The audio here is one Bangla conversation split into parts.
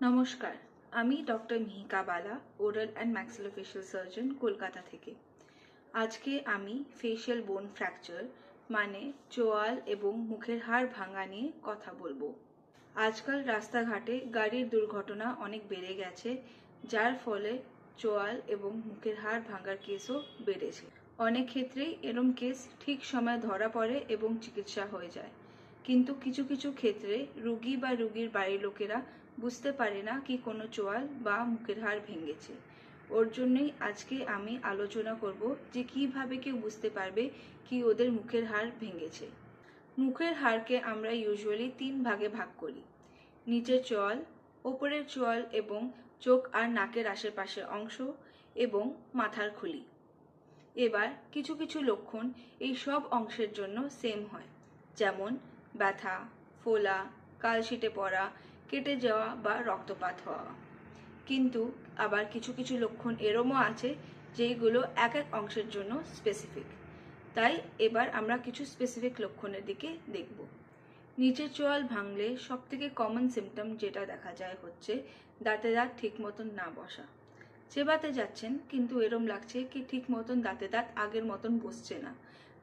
নমস্কার, আমি doctor Mihika Bala, oral and maxillofacial surgeon, Kolkata থেকে। আজকে আমি ফেশিয়াল বোন ফ্র্যাকচার মানে চোয়াল এবং মুখের হাড় ভাঙা নিয়ে কথা বলব। আজকাল রাস্তাঘাটে গাড়ির দুর্ঘটনা অনেক বেড়ে গেছে, যার ফলে চোয়াল এবং মুখের হাড় ভাঙার কেসও বেড়েছে। অনেক ক্ষেত্রেই এরম কেস ঠিক সময় ধরা পড়ে এবং চিকিৎসা হয়ে যায়। কিন্তু কিছু কিছু ক্ষেত্রে রুগী বা রুগীর বাড়ির লোকেরা বুঝতে পারে না কি কোনো চোয়াল বা মুখের হাড় ভেঙেছে। ওর জন্যই আজকে আমি আলোচনা করব যে কীভাবে কেউ বুঝতে পারবে কি ওদের মুখের হাড় ভেঙেছে। মুখের হাড়কে আমরা ইউজুয়ালি তিন ভাগে ভাগ করি। নিচের চোয়াল, ওপরের চোয়াল এবং চোখ আর নাকের আশেপাশের অংশ এবং মাথার খুলি। এবার কিছু কিছু লক্ষণ এই সব অংশের জন্য সেম হয়। যেমন ব্যথা, ফোলা, কালশিটে পড়া কেটে যাওয়া বা রক্তপাত হওয়া। কিন্তু আবার কিছু কিছু লক্ষণ এরমও আছে যেইগুলো এক এক অংশের জন্য স্পেসিফিক তাই এবার আমরা কিছু স্পেসিফিক লক্ষণের দিকে দেখব। নিচের চোয়াল ভাঙলে সব থেকে কমন সিমটম যেটা দেখা যায় হচ্ছে দাঁতে দাঁত ঠিক মতন না বসা। চেবাতে যাচ্ছেন, কিন্তু এরম লাগছে কি ঠিক মতন দাঁতে দাঁত আগের মতন বসছে না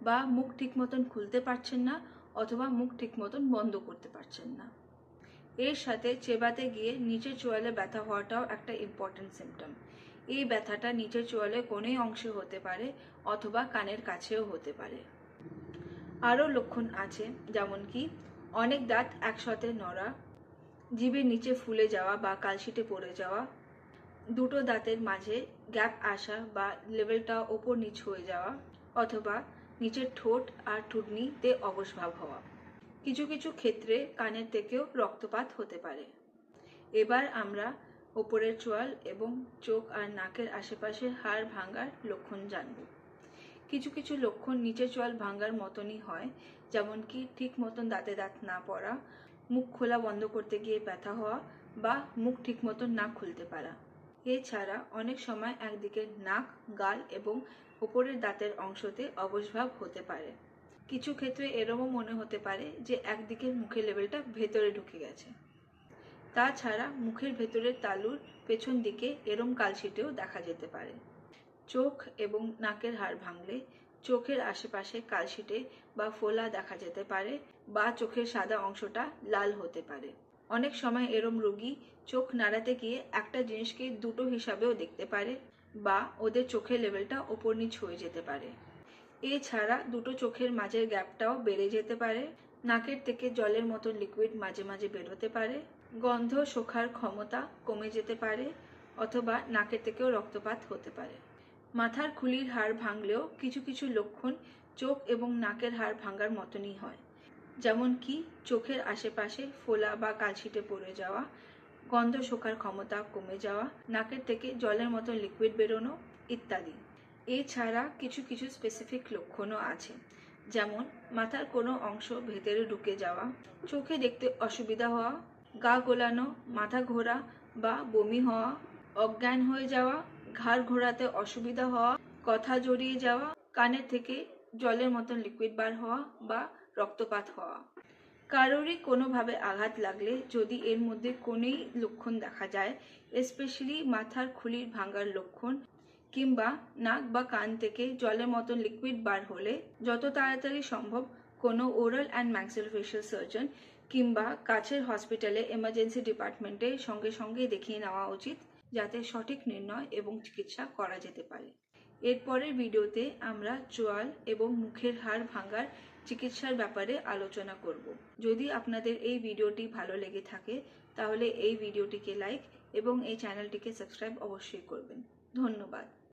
বা মুখ ঠিক মতন খুলতে পারছেন না অথবা মুখ ঠিক মতন বন্ধ করতে পারছেন না। এর সাথে চেবাতে গিয়ে নিচের চোয়ালে ব্যথা হওয়াটাও একটা ইম্পর্টেন্ট সিমটম এই ব্যথাটা নিচের চোয়ালে কোনোই অংশে হতে পারে, অথবা কানের কাছেও হতে পারে। আরও লক্ষণ আছে, যেমন কি, অনেক দাঁত একসাথে নড়া, জিভের নিচে ফুলে যাওয়া বা কালশিটে পড়ে যাওয়া, দুটো দাঁতের মাঝে গ্যাপ আসা বা লেভেলটা ওপর নিচ হয়ে যাওয়া, অথবা নিচের ঠোঁট আর ঠুটনিতে অবসভাব হওয়া। কিছু কিছু ক্ষেত্রে কানের থেকেও রক্তপাত হতে পারে। এবার আমরা ওপরের চোয়াল এবং চোখ আর নাকের আশেপাশের হাড় ভাঙার লক্ষণ জানব। কিছু কিছু লক্ষণ নিচের চোয়াল ভাঙার মতনই হয় যেমন কি ঠিক মতন দাঁতে দাঁত না পড়া, মুখ খোলা বন্ধ করতে গিয়ে ব্যথা হওয়া বা মুখ ঠিক মতন না খুলতে পারা। এছাড়া অনেক সময় একদিকে নাক, গাল এবং ওপরের দাঁতের অংশতে অবসভাব হতে পারে। কিছু ক্ষেত্রে এরমও মনে হতে পারে যে একদিকের মুখের লেভেলটা ভেতরে ঢুকে গেছে। তাছাড়া মুখের ভেতরের তালুর পেছন দিকে এরম কালশিটেও দেখা যেতে পারে। চোখ এবং নাকের হাড় ভাঙলে চোখের আশেপাশে কালশিটে বা ফোলা দেখা যেতে পারে বা চোখের সাদা অংশটা লাল হতে পারে। অনেক সময় এরম রোগী চোখ নাড়াতে গিয়ে একটা জিনিসকে দুটো হিসাবেও দেখতে পারে বা ওদের চোখের লেভেলটা ওপর নিচ হয়ে যেতে পারে। এছাড়া দুটো চোখের মাঝের গ্যাপটাও বেড়ে যেতে পারে। নাকের থেকে জলের মতো লিকুইড মাঝে মাঝে বেরোতে পারে। গন্ধ, শোখার ক্ষমতা কমে যেতে পারে অথবা নাকের থেকেও রক্তপাত হতে পারে। মাথার খুলির হাড় ভাঙলেও কিছু কিছু লক্ষণ চোখ এবং নাকের হাড় ভাঙার মতনই হয়। যেমন কি, চোখের আশেপাশে ফোলা বা কালশিটে পড়ে যাওয়া, গন্ধ শোকার ক্ষমতা কমে যাওয়া, নাকের থেকে জলের মতো লিকুইড বেরোনো ইত্যাদি। এছাড়া কিছু কিছু স্পেসিফিক লক্ষণও আছে। যেমন, মাথার কোনো অংশ ভেতরে ঢুকে যাওয়া, চোখে দেখতে অসুবিধা হওয়া, গা গোলানো, মাথা ঘোরা বা বমি হওয়া, অজ্ঞান হয়ে যাওয়া, ঘাড় ঘোরাতে অসুবিধা হওয়া, কথা জড়িয়ে যাওয়া কানের থেকে জলের মতন লিকুইড বার হওয়া বা রক্তপাত হওয়া। কারোরই কোনোভাবে আঘাত লাগলে যদি এর মধ্যে কোনোই লক্ষণ দেখা যায় স্পেশালি মাথার খুলির ভাঙার লক্ষণ কিংবা নাক বা কান থেকে জলের মতন লিকুইড বার হলে যত তাড়াতাড়ি সম্ভব কোনো ওরাল অ্যান্ড ম্যাক্সিলোফেশিয়াল সার্জন কিংবা কাছের হসপিটালে এমার্জেন্সি ডিপার্টমেন্টে সঙ্গে সঙ্গে দেখিয়ে নেওয়া উচিত যাতে সঠিক নির্ণয় এবং চিকিৎসা করা যেতে পারে। এরপরের ভিডিওতে আমরা চোয়াল এবং মুখের হাড় ভাঙার চিকিৎসার ব্যাপারে আলোচনা করব। যদি আপনাদের এই ভিডিওটি ভালো লেগে থাকে, তাহলে এই ভিডিওটিকে লাইক এবং এই চ্যানেলটিকে সাবস্ক্রাইব অবশ্যই করবেন। ধন্যবাদ।